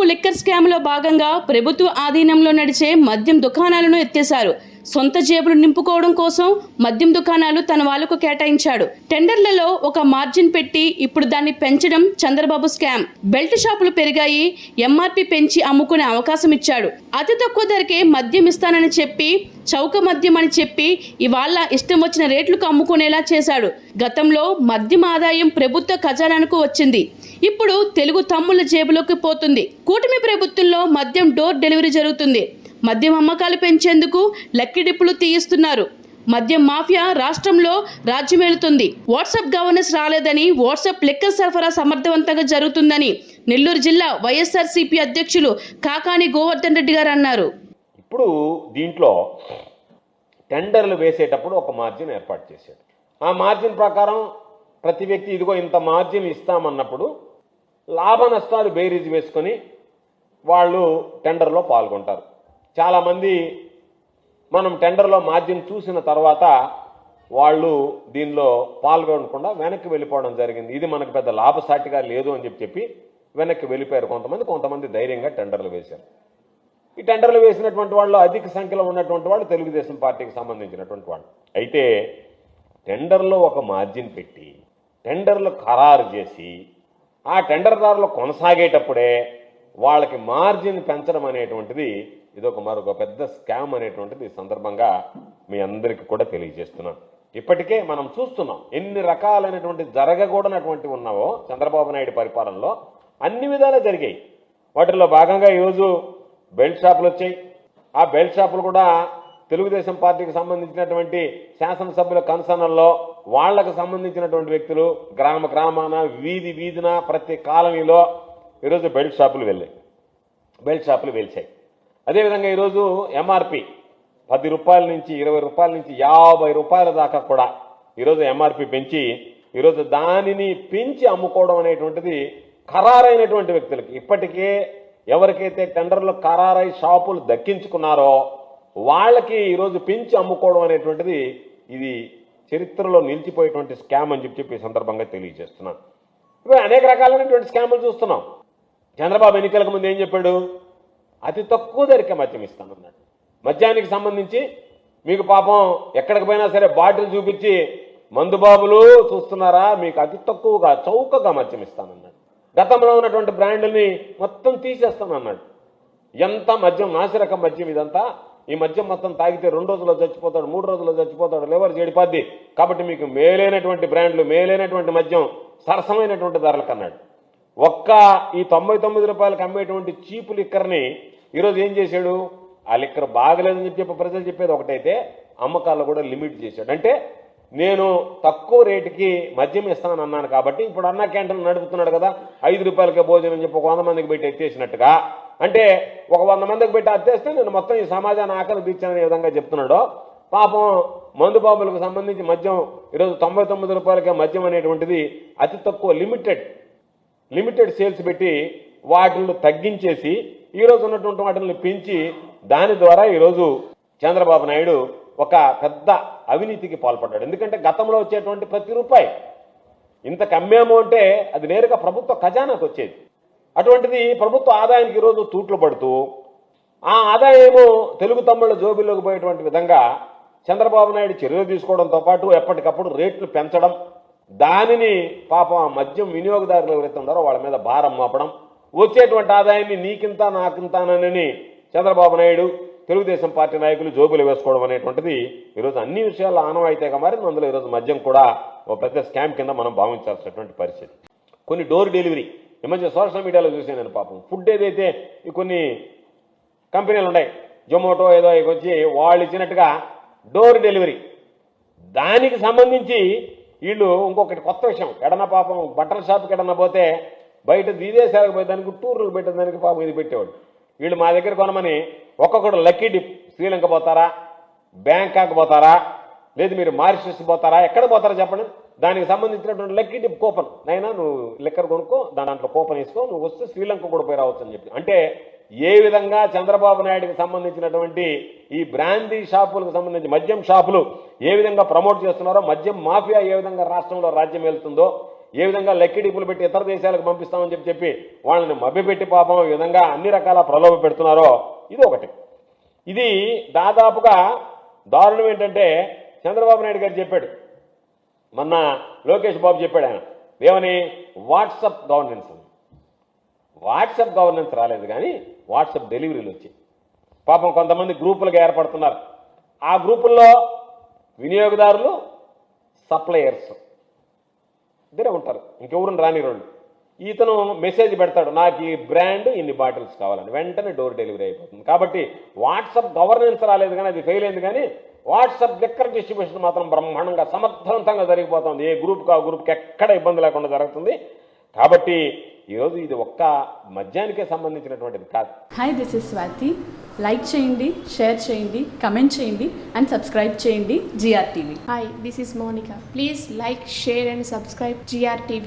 Chandrababu liquor స్కామ్లో భాగంగా ప్రభుత్వ ఆధీనంలో నడిచే మద్యం దుకాణాలను ఎత్తేశారు. సొంత జేబులు నింపుకోవడం కోసం మద్యం దుకాణాలు తన వాళ్ళకు కేటాయించాడు. టెండర్లలో ఒక మార్జిన్ పెట్టి ఇప్పుడు దాన్ని పెంచడం చంద్రబాబు స్కామ్. బెల్ట్ షాపులు పెరిగాయి ఎంఆర్పి పెంచి అమ్ముకునే అవకాశం ఇచ్చాడు. అతి తక్కువ ధరకే మద్యం ఇస్తానని చెప్పి చౌక మద్యం అని చెప్పి ఇవాళ ఇష్టం వచ్చిన రేట్లకు అమ్ముకునేలా చేశాడు. గతంలో మద్యం ఆదాయం ప్రభుత్వ ఖజానాకు వచ్చింది. ఇప్పుడు తెలుగు తమ్ముళ్ళ జేబులోకి పోతుంది. కూటమి ప్రభుత్వంలో మద్యం డోర్ డెలివరీ జరుగుతుంది. మద్యం అమ్మకాలు పెంచేందుకు లక్కిడిప్పులు తీయిస్తున్నారు. మద్యం మాఫియా రాష్ట్రంలో రాజ్యమేలుతుంది. వాట్సాప్ గవర్నెన్స్ రాలేదని వాట్సాప్ లెక్క సరఫరా సమర్థవంతంగా జరుగుతుందని నెల్లూరు జిల్లా వైఎస్ఆర్సీపీ అధ్యక్షులు కాకాని గోవర్ధన్ రెడ్డి గారు అన్నారు. ఇప్పుడు దీంట్లో టెండర్లు వేసేటప్పుడు ఒక మార్జిన్ ఏర్పాటు చేశాడు ఆ మార్జిన్ ప్రకారం ప్రతి వ్యక్తి ఇదిగో ఇంత మార్జిన్ ఇస్తామన్నప్పుడు లాభ నష్టాలు బేరీజ్ వేసుకొని వాళ్ళు టెండర్లో పాల్గొంటారు. చాలామంది మనం టెండర్లో మార్జిన్ చూసిన తర్వాత వాళ్ళు దీనిలో పాల్గొనకుండా వెనక్కి వెళ్ళిపోవడం జరిగింది. ఇది మనకు పెద్ద లాభసాటిగా లేదు అని చెప్పి చెప్పి వెనక్కి వెళ్ళిపోయారు కొంతమంది. కొంతమంది ధైర్యంగా టెండర్లు వేశారు. ఈ టెండర్లు వేసినటువంటి వాళ్ళు అధిక సంఖ్యలో ఉన్నటువంటి వాళ్ళు తెలుగుదేశం పార్టీకి సంబంధించినటువంటి వాళ్ళు. అయితే టెండర్లో ఒక మార్జిన్ పెట్టి టెండర్లు ఖరారు చేసి ఆ టెండర్దారులు కొనసాగేటప్పుడే వాళ్ళకి మార్జిన్ పెంచడం అనేటువంటిది ఇదొక మరొక పెద్ద స్కామ్ అనేటువంటిది ఈ సందర్భంగా మీ అందరికీ కూడా తెలియజేస్తున్నాను ఇప్పటికే మనం చూస్తున్నాం ఎన్ని రకాలైనటువంటి జరగకూడనటువంటి ఉన్నావో చంద్రబాబు నాయుడు పరిపాలనలో అన్ని విధాలు జరిగాయి. వాటిలో భాగంగా ఈరోజు బెల్ట్ షాపులు వచ్చాయి. ఆ బెల్ట్ షాపులు కూడా తెలుగుదేశం పార్టీకి సంబంధించినటువంటి శాసనసభ్యుల కన్సర్నల్లో వాళ్ళకు సంబంధించినటువంటి వ్యక్తులు గ్రామ గ్రామాన వీధి వీధిన ప్రతి కాలనీలో ఈరోజు బెల్ట్ షాపులు వెళ్ళాయి. బెల్ట్ షాపులు వెలిచాయి. అదేవిధంగా ఈరోజు ఎంఆర్పి పది రూపాయల నుంచి ఇరవై రూపాయల నుంచి యాభై రూపాయల దాకా కూడా ఈరోజు ఎంఆర్పి పెంచి ఈరోజు దానిని పెంచి అమ్ముకోవడం అనేటువంటిది ఖరారైనటువంటి వ్యక్తులకి. ఇప్పటికే ఎవరికైతే టెండర్లు ఖరారై షాపులు దక్కించుకున్నారో వాళ్ళకి ఈరోజు పెంచి అమ్ముకోవడం అనేటువంటిది ఇది చరిత్రలో నిలిచిపోయేటువంటి స్కామ్ అని చెప్పి చెప్పి ఈ సందర్భంగా తెలియజేస్తున్నాను. ఇప్పుడు అనేక రకాలైనటువంటి స్కాములు చూస్తున్నాం. చంద్రబాబు ఎన్నికలకు ముందు ఏం చెప్పాడు? అతి తక్కువ ధరకే మద్యం ఇస్తానన్నాడు మద్యానికి సంబంధించి మీకు పాపం ఎక్కడికి పోయినా సరే బాటిల్ చూపించి మందుబాబులు చూస్తున్నారా? మీకు అతి తక్కువగా చౌకగా మద్యం ఇస్తానన్నాడు గతంలో ఉన్నటువంటి బ్రాండ్ని మొత్తం తీసేస్తానన్నాడు ఎంత మద్యం నాసిరకం మద్యం ఇదంతా? ఈ మద్యం మొత్తం తాగితే రెండు రోజుల్లో చచ్చిపోతాడు మూడు రోజుల్లో చచ్చిపోతాడు లేవర్ చెడిపోద్ది కాబట్టి మీకు మేలైనటువంటి బ్రాండ్లు మేలైనటువంటి మద్యం సరసమైనటువంటి ధరలకు అన్నాడు. ఒక్క ఈ తొంభై తొమ్మిది రూపాయలకు అమ్మేటువంటి చీపు లిక్కర్ని ఈరోజు ఏం చేశాడు? ఆ లిక్కర్ బాగలేదని చెప్పి చెప్పి ప్రజలు చెప్పేది ఒకటైతే అమ్మకాల్లో కూడా లిమిట్ చేశాడు. అంటే నేను తక్కువ రేటుకి మద్యం ఇస్తానని అన్నాను కాబట్టి ఇప్పుడు అన్న క్యాంటీన్ నడుపుతున్నాడు కదా ఐదు రూపాయలకే భోజనం అని చెప్పి ఒక వంద మందికి పెట్టి ఎత్తేసినట్టుగా. అంటే ఒక వంద మందికి పెట్టి అత్తేస్తే నేను మొత్తం ఈ సమాజాన్ని ఆకలి తీర్చాననే విధంగా చెప్తున్నాడు. పాపం మందు బాబులకు సంబంధించి మద్యం ఈరోజు తొంభై తొమ్మిది రూపాయలకే మద్యం అనేటువంటిది అతి తక్కువ లిమిటెడ్ లిమిటెడ్ సేల్స్ పెట్టి వాటిని తగ్గించేసి ఈ రోజు ఉన్నటువంటి వాటిని పెంచి దాని ద్వారా ఈరోజు చంద్రబాబు నాయుడు ఒక పెద్ద అవినీతికి పాల్పడ్డాడు. ఎందుకంటే గతంలో వచ్చేటువంటి ప్రతి రూపాయి ఇంత కమ్మాము అంటే అది నేరుగా ప్రభుత్వ ఖజానాకు వచ్చేది. అటువంటిది ప్రభుత్వ ఆదాయానికి ఈరోజు తూట్లు పడుతూ ఆ ఆదాయము తెలుగు తమ్ముళ్ళ జోబిల్లోకి పోయేటువంటి విధంగా చంద్రబాబు నాయుడు చర్యలు తీసుకోవడంతో పాటు ఎప్పటికప్పుడు రేట్లు పెంచడం దానిని పాపం ఆ మద్యం వినియోగదారులు ఎవరైతే ఉన్నారో వాళ్ళ మీద భారం మోపడం వచ్చేటువంటి ఆదాయాన్ని నీకింత నాకింతానని చంద్రబాబు నాయుడు తెలుగుదేశం పార్టీ నాయకులు జోబులు వేసుకోవడం అనేటువంటిది ఈరోజు అన్ని విషయాల్లో ఆనవాయితీగా మారింది. అందులో ఈరోజు మద్యం కూడా ఒక పెద్ద స్కామ్ కింద మనం భావించాల్సినటువంటి పరిస్థితి. కొన్ని డోర్ డెలివరీ ఈ మధ్య సోషల్ మీడియాలో చూసాను నేను పాపం. ఫుడ్ ఏదైతే ఈ కొన్ని కంపెనీలు ఉన్నాయి జొమాటో ఏదో వచ్చి వాళ్ళు ఇచ్చినట్టుగా డోర్ డెలివరీ. దానికి సంబంధించి వీళ్ళు ఇంకొకటి కొత్త విషయం. ఎడన పాపం బట్టల షాప్కి ఎడన పోతే బయట విదేశాలకు పోయి దానికి పెట్టేదానికి పాపం ఇది పెట్టేవాడు. వీళ్ళు మా దగ్గర కొనమని ఒక్కొక్కడు లక్కీ డిప్. శ్రీలంక పోతారా? బ్యాంకాక్ పోతారా? లేదు మీరు మారిషస్ పోతారా? ఎక్కడ పోతారా చెప్పండి. దానికి సంబంధించినటువంటి లక్కీ డిప్ కూపన్. నైనా నువ్వు లిక్కర్ కొనుక్కో దాంట్లో కూపన్ వేసుకో నువ్వు వస్తే శ్రీలంక కూడా పోయి రావచ్చు అని చెప్పి. అంటే ఏ విధంగా చంద్రబాబు నాయుడుకి సంబంధించినటువంటి ఈ బ్రాందీ షాపులకు సంబంధించి మద్యం షాపులు ఏ విధంగా ప్రమోట్ చేస్తున్నారో మద్యం మాఫియా ఏ విధంగా రాష్ట్రంలో రాజ్యం వెళ్తుందో ఏ విధంగా లెక్కిడిపులు పెట్టి ఇతర దేశాలకు పంపిస్తామని చెప్పి చెప్పి వాళ్ళని మభ్యపెట్టి పాపం ఈ విధంగా అన్ని రకాల ప్రలోభ పెడుతున్నారో ఇది ఒకటి. ఇది దాదాపుగా దారుణం ఏంటంటే చంద్రబాబు నాయుడు గారు చెప్పాడు. మొన్న లోకేష్ బాబు చెప్పాడు ఆయన. ఏమని? వాట్సప్ గవర్నెన్స్ అని. వాట్సాప్ గవర్నెన్స్ రాలేదు కానీ వాట్సప్ డెలివరీలు వచ్చాయి. పాపం కొంతమంది గ్రూపులుగా ఏర్పడుతున్నారు. ఆ గ్రూపుల్లో వినియోగదారులు సప్లయర్స్. ఇద్దరే ఉంటారు. ఇంకెవరు రాని రోళ్ళు ఇతను మెసేజ్ పెడతాడు నాకు ఈ బ్రాండ్ ఇన్ని బాటిల్స్ కావాలని. వెంటనే డోర్ డెలివరీ అయిపోతుంది. కాబట్టి వాట్సాప్ గవర్నెన్స్ రాలేదు కానీ అది ఫెయిల్ అయింది కానీ వాట్సాప్ లిక్కర్ డిస్ట్రిబ్యూషన్ మాత్రం బ్రహ్మాండంగా సమర్థవంతంగా జరిగిపోతుంది. ఏ గ్రూప్కి ఆ గ్రూప్కి ఎక్కడ ఇబ్బంది లేకుండా జరుగుతుంది. కాబట్టి ఈరోజు ఇది ఒక్క మద్యానికే సంబంధించినటువంటిది కాదు hi this is Swathi like చేయండి షేర్ చేయండి కమెంట్ చేయండి అండ్ సబ్స్క్రైబ్ చేయండి GR TV Hi, this is Monica. Please like, share, and subscribe GRTV.